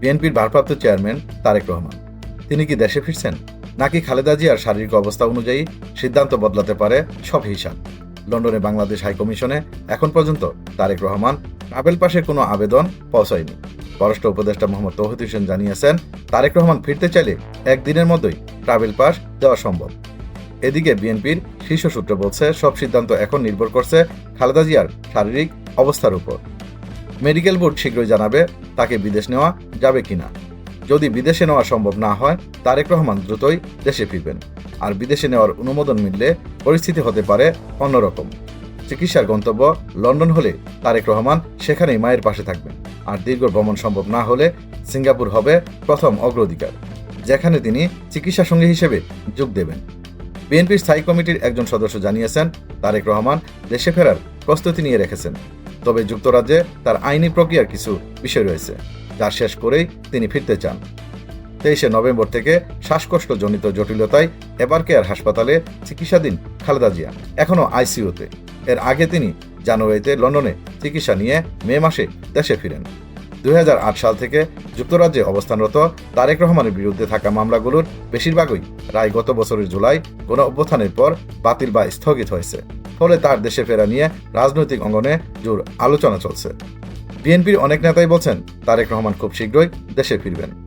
বিএনপির ভারপ্রাপ্ত চেয়ারম্যান তারেক রহমান। তিনি কি দেশে ফিরছেন? নাকি খালেদা জিয়ার শারীরিক অবস্থা অনুযায়ী সিদ্ধান্ত বদলাতে পারে সব হিসাব। লন্ডনে বাংলাদেশ হাইকমিশনে এখন পর্যন্ত তারেক রহমান ট্রাভেল পাসের কোনো আবেদন পৌঁছায়নি। পররাষ্ট্র উপদেষ্টা মোহাম্মদ তৌহিদ হোসেন জানিয়েছেন, তারেক রহমান ফিরতে চাইলে একদিনের মধ্যেই ট্রাভেল পাস দেওয়া সম্ভব। এদিকে বিএনপির শীর্ষ সূত্র বলছে, সব সিদ্ধান্ত এখন নির্ভর করছে খালেদা জিয়ার শারীরিক অবস্থার উপর। মেডিকেল বোর্ড শীঘ্রই জানাবে তাকে বিদেশ নেওয়া যাবে কিনা। যদি বিদেশে নেওয়া সম্ভব না হয়, তারেক রহমান দ্রুতই দেশে ফিরবেন। আর বিদেশে নেওয়ার অনুমোদন মিললে পরিস্থিতি হতে পারে অন্যরকম। চিকিৎসার গন্তব্য লন্ডন হলে তারেক রহমান সেখানেই মায়ের পাশে থাকবেন। আর দীর্ঘ ভ্রমণ সম্ভব না হলে সিঙ্গাপুর হবে প্রথম অগ্রাধিকার, যেখানে তিনি চিকিৎসা সঙ্গী হিসেবে যোগ দেবেন। বিএনপির স্থায়ী কমিটির একজন সদস্য জানিয়েছেন, তারেক রহমান দেশে ফেরার প্রস্তুতি নিয়ে রেখেছেন। তবে যুক্তরাজ্যে তার আইনি প্রক্রিয়ার কিছু বিষয় রয়েছে, যা শেষ করেই তিনি ফিরতে চান। তেইশে নভেম্বর থেকে শ্বাসকষ্টজনিত জটিলতায় এবার কেয়ার হাসপাতালে চিকিৎসাধীন খালেদা জিয়া, এখনও আইসিইউতে। এর আগে তিনি জানুয়ারিতে লন্ডনে চিকিৎসা নিয়ে মে মাসে দেশে ফিরেন। দু হাজার আট সাল থেকে যুক্তরাজ্যে অবস্থানরত তারেক রহমানের বিরুদ্ধে থাকা মামলাগুলোর বেশিরভাগই রায় গত বছরের জুলাই গণ অভ্যুত্থানের পর বাতিল বা স্থগিত হয়েছে। ফলে তার দেশে ফেরা নিয়ে রাজনৈতিক অঙ্গনে জোর আলোচনা চলছে। বিএনপির অনেক নেতাই বলছেন, তারেক রহমান খুব শীঘ্রই দেশে ফিরবেন।